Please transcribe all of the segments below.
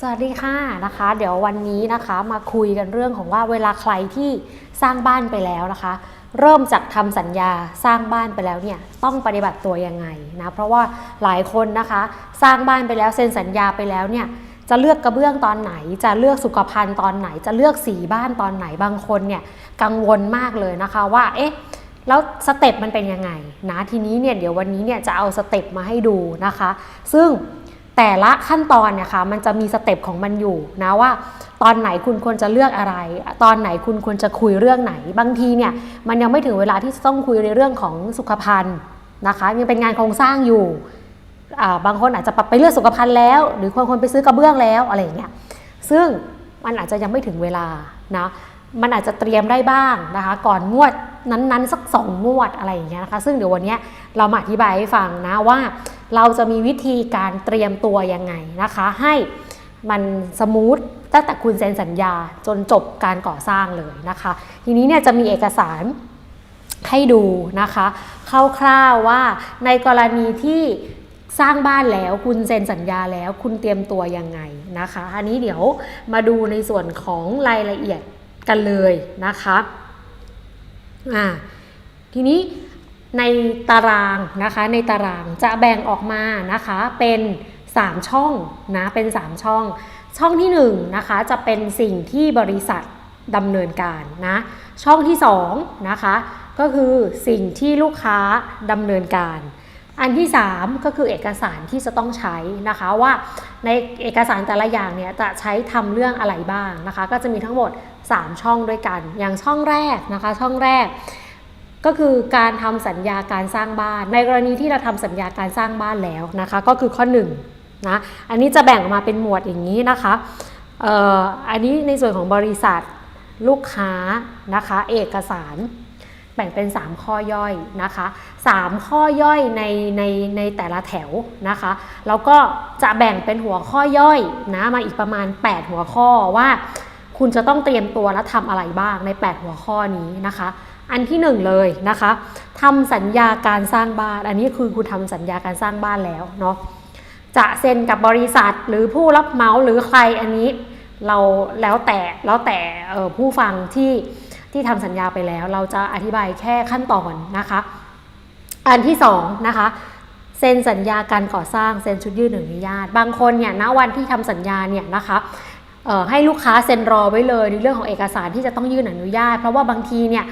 สวัสดีค่ะนะคะ เดี๋ยววันนี้นะคะมาคุยกันเรื่องของว่าเวลาใครที่สร้างบ้านไปแล้วนะคะ เริ่มจากทำสัญญาสร้างบ้านไปแล้วเนี่ยต้องปฏิบัติตัวยังไงนะเพราะว่าหลายคนนะคะ สร้างบ้านไปแล้วเซ็นสัญญาไปแล้วเนี่ยจะเลือกกระเบื้องตอนไหน จะเลือกสุขภัณฑ์ตอนไหน จะเลือกสีบ้านตอนไหนบางคนเนี่ยกังวลมากเลยนะคะว่าเอ๊ะแล้วสเต็ปมันเป็นยังไงนะทีนี้เนี่ยเดี๋ยววันนี้เนี่ยจะเอาสเต็ปมาให้ดูนะคะ ซึ่ง แต่ละขั้นตอนเนี่ยค่ะมันจะมีสเต็ปของมันอยู่นะว่า ตอนไหนคุณควรจะเลือกอะไร ตอนไหนคุณควรจะคุยเรื่องไหน บางทีเนี่ยมันยังไม่ถึงเวลาที่จะต้องคุยในเรื่องของสุขภัณฑ์นะคะยังเป็นงานโครงสร้างอยู่ บางคนอาจจะไปเลือกสุขภัณฑ์แล้ว หรือคนคนไปซื้อกระเบื้องแล้วอะไรอย่างเงี้ยซึ่งมันอาจจะยังไม่ถึงเวลานะ มันอาจจะเตรียมได้บ้างนะคะ ก่อนงวดนั้นๆ สักสองงวดอะไรอย่างเงี้ยนะคะ ซึ่งเดี๋ยววันนี้เรามาอธิบายให้ฟังนะว่า เราจะมีวิธีการเตรียมตัวยังไงนะคะ ให้มันสมูทตั้งแต่คุณเซ็นสัญญาจนจบการก่อสร้างเลยนะคะ ทีนี้เนี่ยจะมีเอกสารให้ดูนะคะคร่าวๆว่าในกรณีที่สร้างบ้านแล้วคุณเซ็นสัญญาแล้วคุณเตรียมตัวยังไงนะคะ อันนี้เดี๋ยวมาดูในส่วนของรายละเอียด กันเลยนะคะอ่าทีนี้ในตารางนะคะในตารางจะแบ่งออกมานะคะเป็น 3 ช่องนะเป็น 3 ช่อง ช่องที่1นนะคะจะเป็นสิ่งที่บริษัทดำเนินการนะช่องที่2นะคะก็คือสิ่งที่ลูกค้าดำเนินการ อันที่ 3 ก็คือเอกสารที่จะต้องใช้นะคะว่าในเอกสารแต่ละอย่างเนี่ยจะใช้ทำเรื่องอะไรบ้างนะคะ ก็จะมีทั้งหมด 3 ช่องด้วยกัน อย่างช่องแรกนะคะ ช่องแรก ก็คือการทำสัญญาการสร้างบ้าน ในกรณีที่เราทำสัญญาการสร้างบ้านแล้วนะคะ ก็คือข้อ1นนะอันนี้จะแบ่งออกมาเป็นหมวดอย่างนี้นะคะอออันนี้ในส่วนของบริษัทลูกค้านะคะ เอกสาร แบ่งเป็น 3 ข้อย่อยนะคะ 3 ข้อย่อยในในในแต่ละแถวนะคะ แล้วก็จะแบ่งเป็นหัวข้อย่อยนะมาอีกประมาณ 8 หัวข้อว่าคุณจะต้องเตรียมตัวและทำอะไรบ้างใน 8 หัวข้อนี้นะคะ อันที่หนึ่งเลยนะคะทำสัญญาการสร้างบ้าน อันนี้คือคุณทำสัญญาการสร้างบ้านแล้วเนาะจะเซ็นกับบริษัทหรือผู้รับเหมาหรือใครอันนี้เราแล้วแต่แล้วแต่ผู้ฟังที่ ที่ทำสัญญาไปแล้ว เราจะอธิบายแค่ขั้นตอนนะคะ อันที่สองนะคะเซ็นสัญญาการก่อสร้างเซ็นชุดยื่นอนุญาต บางคนเนี่ยณวันที่ทำสัญญาเนี่ยนะคะให้ลูกค้าเซ็นรอไว้เลยในเรื่องของเอกสารที่จะต้องยื่นอนุญาต เพราะว่าบางทีเนี่ย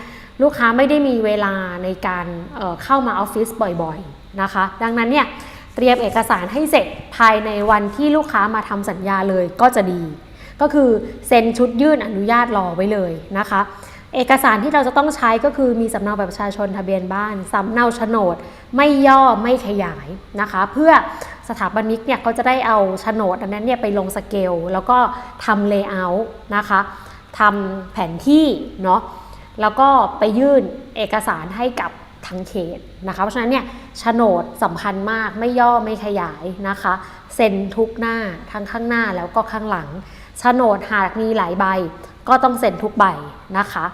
ลูกค้าไม่ได้มีเวลาในการเเข้ามาออฟฟิศบ่อยๆนะคะ ดังนั้นเนี่ยเตรียมเอกสารให้เสร็จภายในวันที่ลูกค้ามาทำสัญญาเลยก็จะดี ก็คือเซ็นชุดยื่นอนุญาตรอไว้เลยนะคะ เอกสารที่เราจะต้องใช้ก็คือมีสำเนาแบบประชาชนทะเบียนบ้านสำเนาโฉนด ไม่ย่อไม่ขยายนะคะ เพื่อสถาปนิกเนี่ยเขาจะได้เอาโฉนดอันนั้นเนี่ยไปลงสเกล แล้วก็ทำเลเยอร์นะคะทำแผนที่เนาะแล้วก็ไปยื่นเอกสารให้กับทางเขตนะคะ เพราะฉะนั้นเนี่ยโฉนดสำคัญมากไม่ย่อไม่ขยายนะคะเซ็นทุกหน้าทั้งข้างหน้าแล้วก็ข้างหลังโฉนดหากมีหลายใบก็ต้องเซ็นทุกใบนะคะ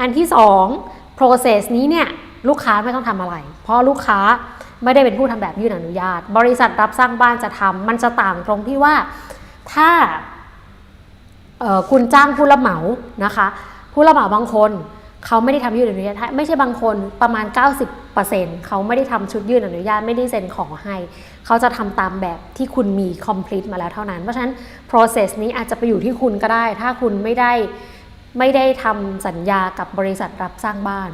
อันที่ 2 process นี้เนี่ยลูกค้าไม่ต้องทำอะไร เพราะลูกค้าไม่ได้เป็นผู้ทำแบบยื่นอนุญาต บริษัทรับสร้างบ้านจะทำมันจะต่างตรงที่ว่าถ้าคุณจ้างผู้รับเหมานะคะ ผู้รับเหมาบางคนเขาไม่ได้ทำยื่นอนุญาตไม่ใช่บางคนประมาณ 90%เขาไม่ได้ทำชุดยื่นอนุญาตไม่ได้เซ็นขอให้ เขาจะทำตามแบบที่คุณมี complete มาแล้วเท่านั้น เพราะฉะนั้น process นี้อาจจะไปอยู่ที่คุณก็ได้ ถ้าคุณไม่ได้ ไม่ได้ทำสัญญากับบริษัทรับสร้างบ้าน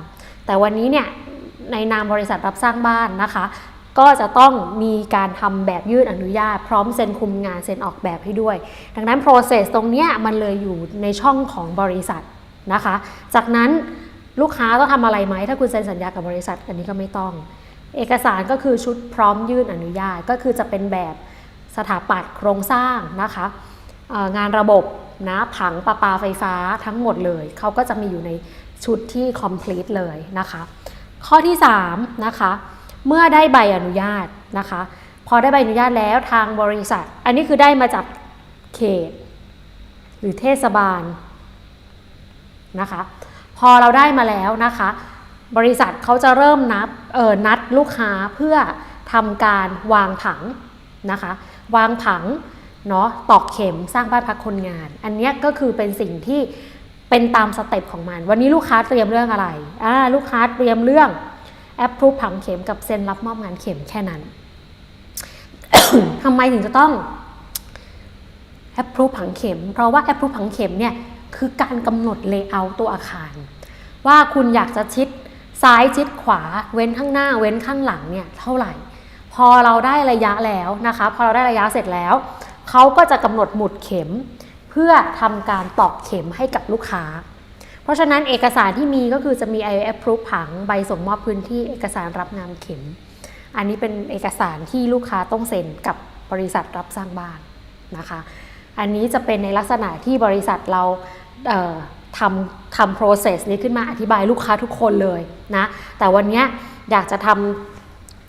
แต่วันนี้เนี่ยในนามบริษัทรับสร้างบ้านนะคะ ก็จะต้องมีการทำแบบยื่นอนุญาต พร้อมเซ็นคุมงานเซ็นออกแบบให้ด้วย ดังนั้น process ตรงนี้มันเลยอยู่ในช่องของบริษัทนะคะ จากนั้นลูกค้าต้องทำอะไรไหมถ้าคุณเซ็นสัญญากับบริษัทอันนี้ก็ไม่ต้อง เอกสารก็คือชุดพร้อมยื่นอนุญาตก็คือจะเป็นแบบสถาปัตย์โครงสร้างนะคะงานระบบ นะผังประปาไฟฟ้าทั้งหมดเลย เขาก็จะมีอยู่ในชุดที่ complete เลยนะคะ ข้อที่3นะคะเมื่อได้ใบอนุญาตนะคะ พอได้ใบอนุญาตแล้วทางบริษัท อันนี้คือได้มาจากเขต หรือเทศบาลนะคะ พอเราได้มาแล้วนะคะ บริษัทเขาจะเริ่มนับเออนัดลูกค้าเพื่อทำการวางผังนะคะ วางผัง เนาะตอกเข็มสร้างบ้านพักคนงาน อันนี้ก็คือเป็นสิ่งที่เป็นตามสเต็ปของมัน วันนี้ลูกค้าเตรียมเรื่องอะไรอ่าลูกค้าเตรียมเรื่องแอปพรูฟผังเข็มกับเซ็นรับมอบงานเข็มแค่นั้นทำไมถึงจะต้องแอปพรูฟผังเข็ม เพราะว่าแอปพรูฟผังเข็มเนี่ยคือการกำหนดเลเยอร์ตัวอาคาร ว่าคุณอยากจะชิดซ้ายชิดขวาเว้นข้างหน้าเว้นข้างหลังเนี่ยเท่าไหร่ พอเราได้ระยะแล้วนะคะ พอเราได้ระยะเสร็จแล้ว เขาก็จะกำหนดหมุดเข็ม เพื่อทำการตอกเข็มให้กับลูกค้า เพราะฉะนั้นเอกสารที่มีก็คือจะมี IF Proof ผังใบส่งมอบพื้นที่เอกสารรับงานเข็ม อันนี้เป็นเอกสารที่ลูกค้าต้องเซ็นกับบริษัทรับสร้างบ้านนะคะ อันนี้จะเป็นในลักษณะที่บริษัทเราเทำทำ process นี้ขึ้นมาอธิบายลูกค้าทุกคนเลยนะ แต่วันนี้อยากจะทำ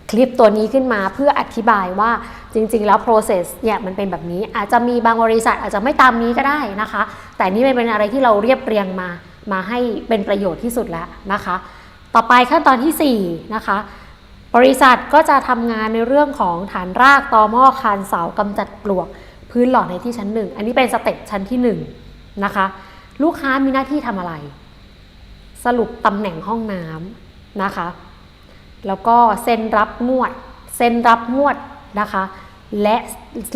คลิปตัวนี้ขึ้นมาเพื่ออธิบายว่าจริงๆ แล้ว process เนี่ยมันเป็นแบบนี้อาจจะมีบางบริษัทอาจจะไม่ตามนี้ก็ได้นะคะ แต่นี่มันเป็นอะไรที่เราเรียบเรียงมามาให้เป็นประโยชน์ที่สุดแล้วนะคะ ต่อไปขั้นตอนที่4นะคะบริษัทก็จะทำงานในเรื่องของฐานรากตอหม้อคานเสากำจัดปลวก พื้นหล่อในที่ชั้นหนึ่งอันนี้เป็นสเต็ปชั้นที่1นะคะลูกค้ามีหน้าที่ทำอะไร สรุปตำแหน่งห้องน้ำนะคะ แล้วก็เซ็นรับงวดเซ็นรับงวดนะคะ และ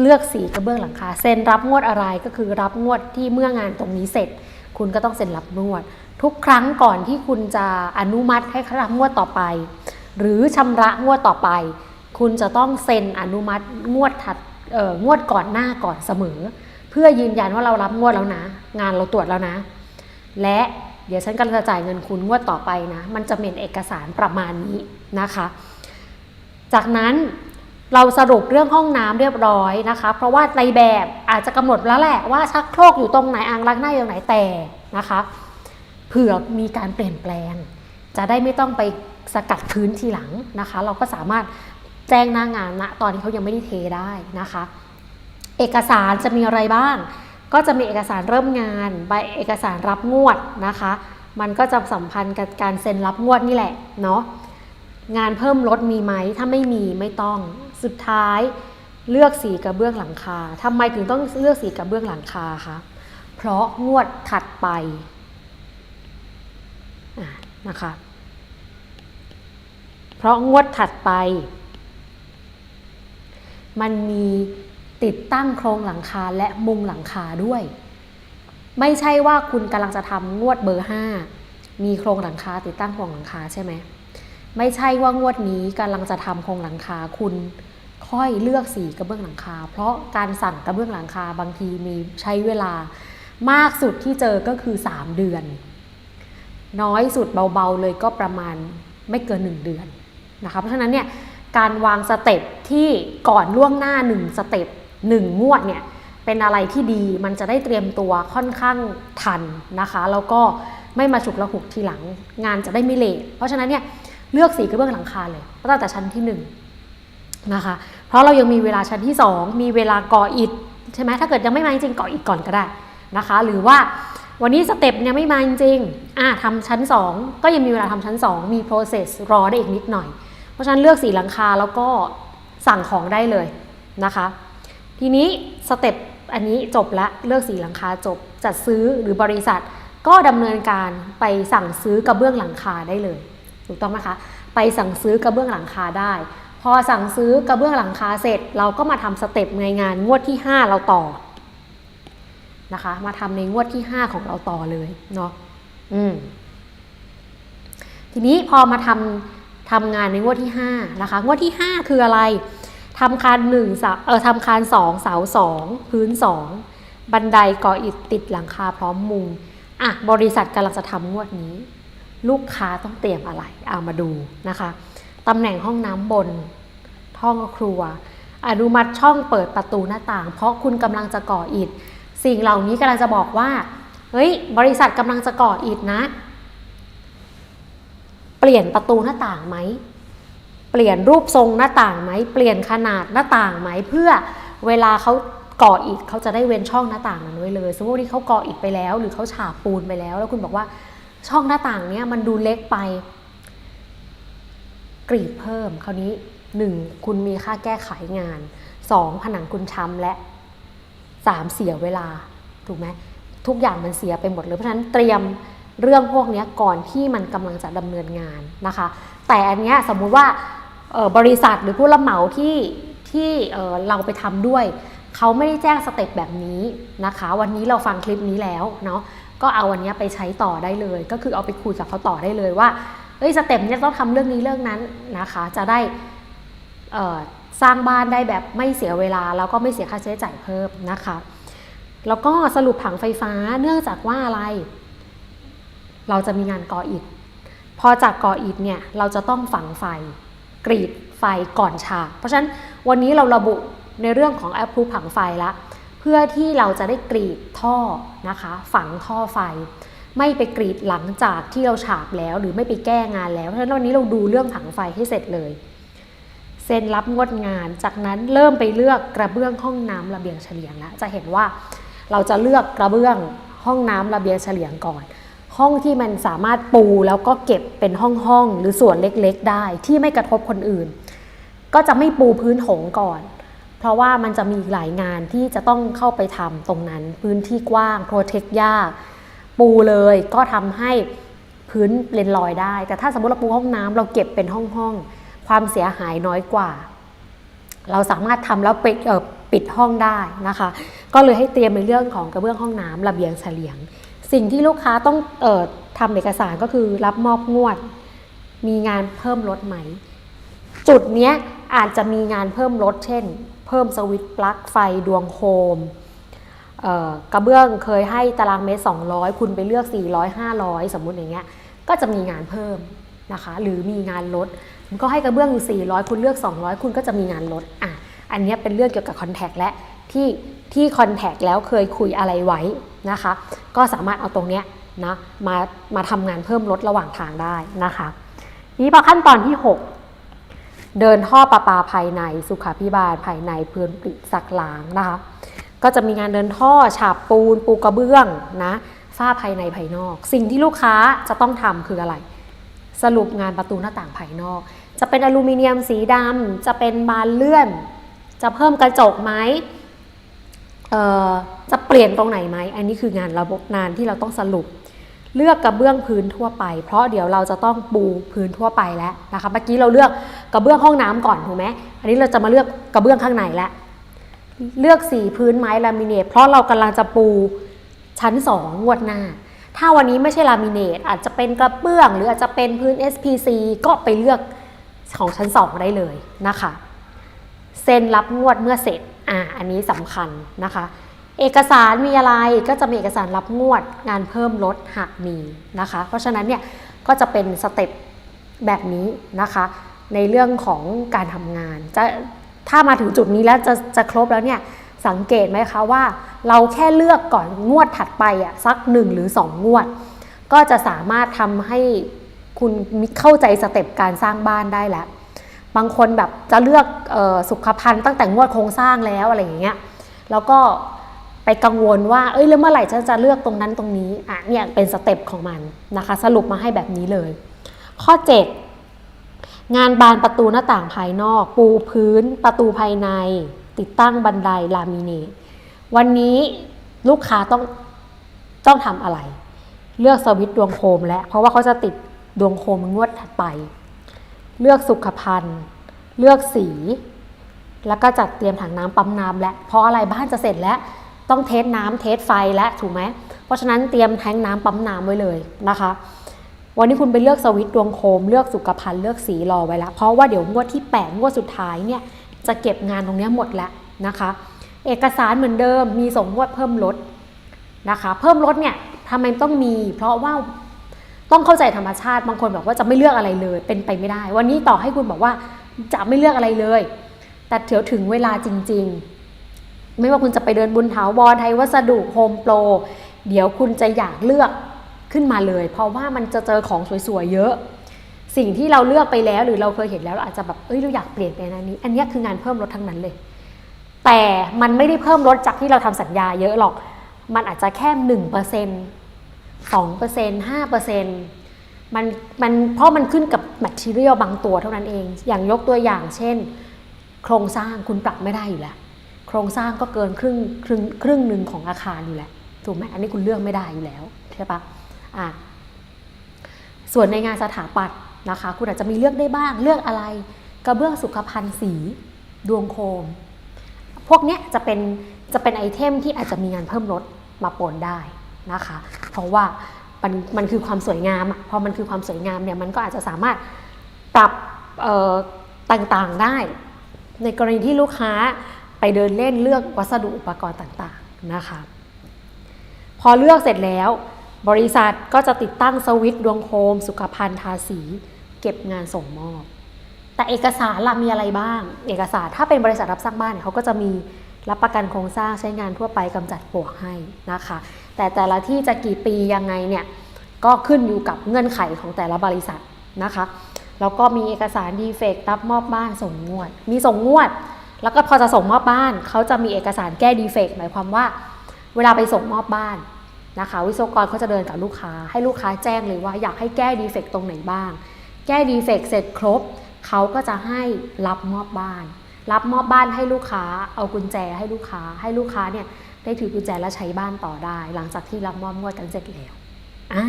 เลือกสีกระเบื้องหลังคาเซ็นรับงวดอะไรก็คือรับงวดที่เมื่องานตรงนี้เสร็จ คุณก็ต้องเซ็นรับงวด ทุกครั้งก่อนที่คุณจะอนุมัติให้รับงวดต่อไป หรือชำระงวดต่อไป คุณจะต้องเซ็นอนุมัติงวดถัดเอ่องวดก่อนหน้าก่อนเสมอ เพื่อยืนยันว่าเรารับงวดแล้วนะ งานเราตรวจแล้วนะ และ เดี๋ยวฉันกำลังจะจ่ายเงินคุณงวดต่อไปนะ มันจะเป็นเอกสารประมาณนี้นะคะ จากนั้นเราสรุปเรื่องห้องน้ำเรียบร้อยนะคะ เพราะว่าในแบบอาจจะกำหนดแล้วแหละว่าชักโครกอยู่ตรงไหนอ่างล้างหน้าอยู่ตรงไหนแต่นะคะเผื่อมีการเปลี่ยนแปลง จะได้ไม่ต้องไปสกัดพื้นทีหลังนะคะ เราก็สามารถแจ้งหน้างานณตอนที่เขายังไม่ได้เทได้นะคะ เอกสารจะมีอะไรบ้าง ก็จะมีเอกสารเริ่มงานใบเอกสารรับงวดนะคะ มันก็จะสัมพันธ์กับการเซ็นรับงวดนี่แหละเนาะงานเพิ่มลดมีไหมถ้าไม่มีไม่ต้อง สุดท้ายเลือกสีกระเบื้องหลังคาทำไมถึงต้องเลือกสีกระเบื้องหลังคาคะเพราะงวดถัดไปะนะคะเพราะงวดถัดไป มันมี ติดตั้งโครงหลังคาและมุงหลังคาด้วย ไม่ใช่ว่าคุณกำลังจะทำงวดเบอร์ 5 มีโครงหลังคาติดตั้งโครงหลังคาใช่ไหมไม่ใช่ว่างวดนี้กำลังจะทำโครงหลังคาคุณค่อยเลือกสีกระเบื้องหลังคา เพราะการสั่งกระเบื้องหลังคาบางทีมีใช้เวลามากสุดที่เจอก็คือ 3 เดือน น้อยสุดเบาๆเลยก็ประมาณไม่เกิน 1 เดือนนะคะเพราะฉะนั้นเนี่ยการวางสเต็ปที่ก่อนล่วงหน้า 1 สเต็ป 1 งวดเนี่ยเป็นอะไรที่ดีมันจะได้เตรียมตัวค่อนข้างทันนะคะ แล้วก็ไม่มาฉุกละหุกทีหลังงานจะได้ไม่เลทเพราะฉะนั้นเนี่ยเลือกสีกระเบื้องหลังคาเลยตั้งแต่ชั้นที่1นงนะคะเพราะเรายังมีเวลาชั้นที่ 2 มีเวลาก่ออิฐใช่ไหมถ้าเกิดยังไม่มาจริงก่ออิฐก่อนก็ได้นะคะ หรือว่าวันนี้สเต็ปเนี่ยไม่มาจริงๆอะทำชั้น 2 ก็ยังมีเวลาทำชั้น 2 มี process รอได้อีกนิดหน่อย เพราะฉะนั้นเลือกสีหลังคาแล้วก็สั่งของได้เลยนะคะ ทีนี้สเต็ปอันนี้จบละเลือกสีหลังคาจบ จัดซื้อหรือบริษัทก็ดำเนินการไปสั่งซื้อกระเบื้องหลังคาได้เลยถูกต้องไหมคะ ไปสั่งซื้อกระเบื้องหลังคาได้ พอสั่งซื้อกระเบื้องหลังคาเสร็จ เราก็มาทำสเต็ปในงานงวดที่ 5 เราต่อนะคะ มาทำในงวดที่ 5 ของเราต่อเลยเนาะอืมทีนี้พอมาทำทำงานในงวดที่5นะคะงวดที่ 5 คืออะไร ทำคานหนึ่งเสาเออทำคานสองเสาสองพื้นสองบันไดก่ออิฐติดหลังคาพร้อมมุงอะบริษัทกำลังจะทำงวดนี้ ลูกค้าต้องเตรียมอะไรเอามาดูนะคะตำแหน่งห้องน้ำบนห้องครัว อนุมัติช่องเปิดประตูหน้าต่าง เพราะคุณกำลังจะก่ออิฐ สิ่งเหล่านี้กำลังจะบอกว่าเฮ้ยบริษัทกำลังจะก่ออิฐนะ เปลี่ยนประตูหน้าต่างไหม เปลี่ยนรูปทรงหน้าต่างไหมเปลี่ยนขนาดหน้าต่างไหมเพื่อเวลาเขาก่ออิฐเขาจะได้เว้นช่องหน้าต่างนั้นไว้เลย สมมติที่เขาก่ออิฐไปแล้ว หรือเขาฉาบปูนไปแล้ว แล้วคุณบอกว่าช่องหน้าต่างเนี้ยมันดูเล็กไป กรีดเพิ่ม คราวนี้ 1. คุณมีค่าแก้ไขงาน 2. ผนังคุณช้ำและสามเสียเวลา ถูกไหมทุกอย่างมันเสียไปหมดเลย เพราะฉะนั้นเตรียมเรื่องพวกนี้ก่อนที่มันกำลังจะดำเนินงานนะคะ แต่อันเนี้ยสมมุติว่า บริษัทหรือผู้รับเหมาที่ที่เราไปทำด้วย เขาไม่ได้แจ้งสเต็ปแบบนี้นะคะ วันนี้เราฟังคลิปนี้แล้วเนาะก็เอาวันนี้ไปใช้ต่อได้เลย ก็คือเอาไปคุยกับเขาต่อได้เลยว่าเอ้ยสเต็ปเนี้ยต้องทำเรื่องนี้เรื่องนั้นนะคะ จะได้สร้างบ้านได้แบบไม่เสียเวลา แล้วก็ไม่เสียค่าใช้จ่ายเพิ่มนะคะ แล้วก็สรุปผังไฟฟ้าเนื่องจากว่าอะไร เราจะมีงานก่ออิฐพอจากก่ออิฐเนี่ยเราจะต้องฝังไฟ กรีดไฟก่อนฉาก เพราะฉะนั้นวันนี้เราระบุในเรื่องของแอปพลูผังไฟละเพื่อที่เราจะได้กรีดท่อนะคะ ฝังท่อไฟ ไม่ไปกรีดหลังจากที่เราฉาบแล้ว หรือไม่ไปแก้งานแล้วเพราะฉะนั้นวันนี้เราดูเรื่องผังไฟให้เสร็จเลยเซ็นรับงวดงาน จากนั้นเริ่มไปเลือกกระเบื้องห้องน้ำระเบียงเฉลียงแล้วจะเห็นว่าเราจะเลือกกระเบื้องห้องน้ำระเบียงเฉลียงก่อน ห้องที่มันสามารถปูแล้วก็เก็บเป็นห้องๆหรือส่วนเล็กๆ ได้ที่ไม่กระทบคนอื่น ก็จะไม่ปูพื้นโถงก่อน เพราะว่ามันจะมีหลายงานที่จะต้องเข้าไปทำตรงนั้น พื้นที่กว้างโปรเทคยากปูเลยก็ทำให้พื้นเลนลอยได้ แต่ถ้าสมมติเราปูห้องน้ำเราเก็บเป็นห้องๆความเสียหายน้อยกว่า เราสามารถทำแล้วปิดปิดห้องได้นะคะ ก็เลยให้เตรียมในเรื่องของกระเบื้องห้องน้ำระเบียงเฉลียง สิ่งที่ลูกค้าต้องเอ่อทำเอกสารก็คือรับมอบงวด มีงานเพิ่มลดไหม จุดเนี้ยอาจจะมีงานเพิ่มลดเช่น เพิ่มสวิตช์ปลั๊กไฟดวงโคมกระเบื้องเคยให้ตารางเมตร 200 คุณไปเลือก 400 500 สมมุติอย่างเงี้ยก็จะมีงานเพิ่มนะคะ หรือมีงานลดมันก็ให้กระเบื้องอยู่400 คุณเลือก 200 คุณก็จะมีงานลดอะ อันนี้เป็นเรื่องเกี่ยวกับคอนแทคและที่ที่คอนแทคแล้วเคยคุยอะไรไว้นะคะ ก็สามารถเอาตรงเนี้ยนะมามาทำงานเพิ่มลดระหว่างทางได้นะคะ นี่พอขั้นตอนที่ 6 เดินท่อประปาภายในสุขาพิบาลภายในพื้นปิดสักล้างนะคะ ก็จะมีงานเดินท่อฉาบปูน ปูกระเบื้องนะฝ้าภายในภายนอก สิ่งที่ลูกค้าจะต้องทำคืออะไร สรุปงานประตูหน้าต่างภายนอก จะเป็นอลูมิเนียมสีดำจะเป็นบานเลื่อน จะเพิ่มกระจกไหมเอ่อจะเปลี่ยนตรงไหนไหม อันนี้คืองานระบบงานที่เราต้องสรุป เลือกกระเบื้องพื้นทั่วไป เพราะเดี๋ยวเราจะต้องปูพื้นทั่วไปแล้วนะคะเมื่อกี้เราเลือกกระเบื้องห้องน้ำก่อนถูกไหมอันนี้เราจะมาเลือกกระเบื้องข้างในแล้วเลือกสีพื้นไม้ลามิเนตเพราะเรากำลังจะปูชั้น2งวดหน้า ถ้าวันนี้ไม่ใช่ลามิเนตอาจจะเป็นกระเบื้อง หรืออาจจะเป็นพื้น SPC ก็ไปเลือกของชั้น 2 ได้เลยนะคะ เซ็นรับงวดเมื่อเสร็จอ่าอันนี้สำคัญนะคะ เอกสารมีอะไรก็จะมีเอกสารรับงวด งานเพิ่มลดหากมีนะคะ เพราะฉะนั้นเนี่ยก็จะเป็นสเต็ปแบบนี้นะคะ ในเรื่องของการทำงานจะถ้ามาถึงจุดนี้แล้วจะจะครบแล้วเนี่ยสังเกตไหมคะว่า เราแค่เลือกก่อนงวดถัดไปอะสักหนึ่งหรือสองงวด ก็จะสามารถทำให้คุณเข้าใจสเต็ปการสร้างบ้านได้แล้ว บางคนแบบจะเลือกออสุขภัณฑ์ตั้งแต่งวดโครงสร้างแล้วอะไรอย่างเงี้ย แล้วก็ไปกังวลว่า เอ้ยแล้วเมื่อไหร่ฉันจะเลือกตรงนั้นตรงนี้ อะเนี่ยเป็นสเต็ปของมันนะคะ สรุปมาให้แบบนี้เลย ข้อ 7 งานบานประตูหน้าต่างภายนอก ปูพื้น ประตูภายใน ติดตั้งบันไดลามิเนตวันนี้ลูกค้าต้องต้องทำอะไร เลือกสวิตช์ดวงโคมแล้วเพราะว่าเขาจะติดดวงโคมงวดถัดไป เลือกสุขภัณฑ์ เลือกสี แล้วก็จัดเตรียมถังน้ำปั๊มน้ำและเพราะอะไรบ้านจะเสร็จแล้วต้องเทสน้ำเทสไฟแล้วถูกไหมเพราะฉะนั้นเตรียมแทงน้ำปั๊มน้ำไว้เลยนะคะ วันนี้คุณไปเลือกสวิตช์ดวงโคม เลือกสุขภัณฑ์เลือกสีรอไว้แล้วเพราะว่าเดี๋ยวงวดที่8งวดสุดท้ายเนี่ยจะเก็บงานตรงนี้หมดแล้วนะคะ เอกสารเหมือนเดิมมีส่งงวดเพิ่มลดนะคะ เพิ่มลดเนี่ยทำไมต้องมี เพราะว่า ต้องเข้าใจธรรมชาติ บางคนบอกว่าจะไม่เลือกอะไรเลย เป็นไปไม่ได้ วันนี้ต่อให้คุณบอกว่าจะไม่เลือกอะไรเลย แต่เดี๋ยวถึงเวลาจริง ๆ ไม่ว่าคุณจะไปเดินบุญถาวรไทยวัสดุโฮมโปรเดี๋ยวคุณจะอยากเลือกขึ้นมาเลย เพราะว่ามันจะเจอของสวยๆเยอะ สิ่งที่เราเลือกไปแล้วหรือเราเคยเห็นแล้วเราอาจจะแบบเอ้ยเราอยากเปลี่ยนไปอันนี้ อันนี้คืองานเพิ่มลดทั้งนั้นเลย แต่มันไม่ได้เพิ่มลดจากที่เราทำสัญญาเยอะหรอก มันอาจจะแค่หนึ่งเปอร์เซ็นต์ สองเปอร์เซ็นต์ห้าเปอร์เซ็นต์มันมันเพราะมันขึ้นกับแมทเทียลบางตัวเท่านั้นเอง อย่างยกตัวอย่างเช่น โครงสร้างคุณปรับไม่ได้อยู่แล้ว โครงสร้างก็เกินครึ่งครึ่งครึ่งหนึ่งของอาคารอยู่แหละถูกไหมอันนี้คุณเลือกไม่ได้อยู่แล้วใช่ปะอะส่วนในงานสถาปัตย์นะคะ คุณอาจจะมีเลือกได้บ้างเลือกอะไร กระเบื้องสุขภัณฑ์สีดวงโคม พวกเนี้ยจะเป็นจะเป็นไอเทมที่อาจจะมีงานเพิ่มลดมาปนได้ นะคะ เพราะว่ามันมันคือความสวยงามพอมันคือความสวยงามเนี่ยมันก็อาจจะสามารถปรับต่างๆได้ ในกรณีที่ลูกค้าไปเดินเล่นเลือกวัสดุอุปกรณ์ต่างๆนะคะ พอเลือกเสร็จแล้ว บริษัทก็จะติดตั้งสวิตช์ดวงโคม สุขภัณฑ์ทาสี เก็บงานส่งมอบ แต่เอกสารล่ะมีอะไรบ้าง เอกสารถ้าเป็นบริษัทรับสร้างบ้านเนี่ยเขาก็จะมี รับประกันโครงสร้างใช้งานทั่วไปกำจัดปลวกให้นะคะ แต่แต่ละที่จะกี่ปียังไงเนี่ยก็ขึ้นอยู่กับเงื่อนไขของแต่ละบริษัทนะคะแล้วก็มีเอกสารดีเฟกต์รับมอบบ้านส่งงวด มีส่งงวด แล้วก็พอจะส่งมอบบ้าน เขาจะมีเอกสารแก้ดีเฟกต์หมายความว่า เวลาไปส่งมอบบ้านนะคะ วิศวกรเขาจะเดินกับลูกค้า ให้ลูกค้าแจ้งเลยว่าอยากให้แก้ดีเฟกต์ตรงไหนบ้าง แก้ดีเฟกต์เสร็จครบ เขาก็จะให้รับมอบบ้าน รับมอบบ้านให้ลูกค้า เอากุญแจให้ลูกค้า ให้ลูกค้าเนี่ยได้ถือกุญแจและใช้บ้านต่อได้ หลังจากที่รับมอบงวดกันเสร็จแล้วอ่า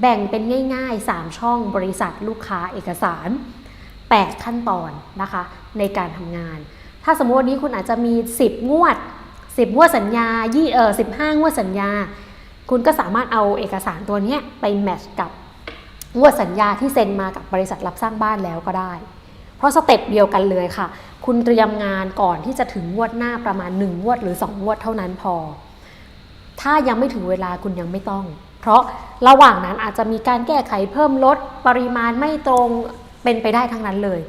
แบ่งเป็นง่ายๆ 3 ช่องบริษัทลูกค้าเอกสาร 8 ขั้นตอนนะคะในการทำงาน ถ้าสมมติวันนี้คุณอาจจะมี 10 งวด 10 งวดสัญญายี่เออ15 งวดสัญญา คุณก็สามารถเอาเอกสารตัวนี้ไปแมทช์กับงวดสัญญาที่เซ็นมากับบริษัทรับสร้างบ้านแล้วก็ได้ เพราะสเต็ปเดียวกันเลยค่ะ คุณเตรียมงานก่อนที่จะถึงงวดหน้าประมาณ 1 งวดหรือ 2 งวดเท่านั้นพอ ถ้ายังไม่ถึงเวลาคุณยังไม่ต้อง เพราะระหว่างนั้นอาจจะมีการแก้ไขเพิ่มลดปริมาณไม่ตรงเป็นไปได้ทั้งนั้นเลย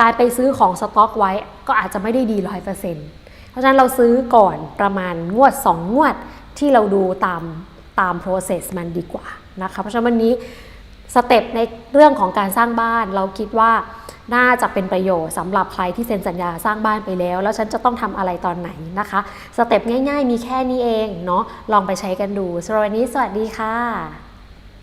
การไปซื้อของสต็อกไว้ก็อาจจะไม่ได้ดีร้อยเปอร์เซ็นต์เพราะฉะนั้นเราซื้อก่อนประมาณงวด 2 งวดที่เราดูตามตาม process มันดีกว่านะคะ เพราะฉะนั้นวันนี้สเต็ปในเรื่องของการสร้างบ้านเราคิดว่า น่าจะเป็นประโยชน์สำหรับใครที่เซ็นสัญญาสร้างบ้านไปแล้ว แล้วฉันจะต้องทำอะไรตอนไหนนะคะสเต็ปง่าย ๆ มีแค่นี้เองเนาะลองไปใช้กันดูสำหรับวันนี้สวัสดีค่ะ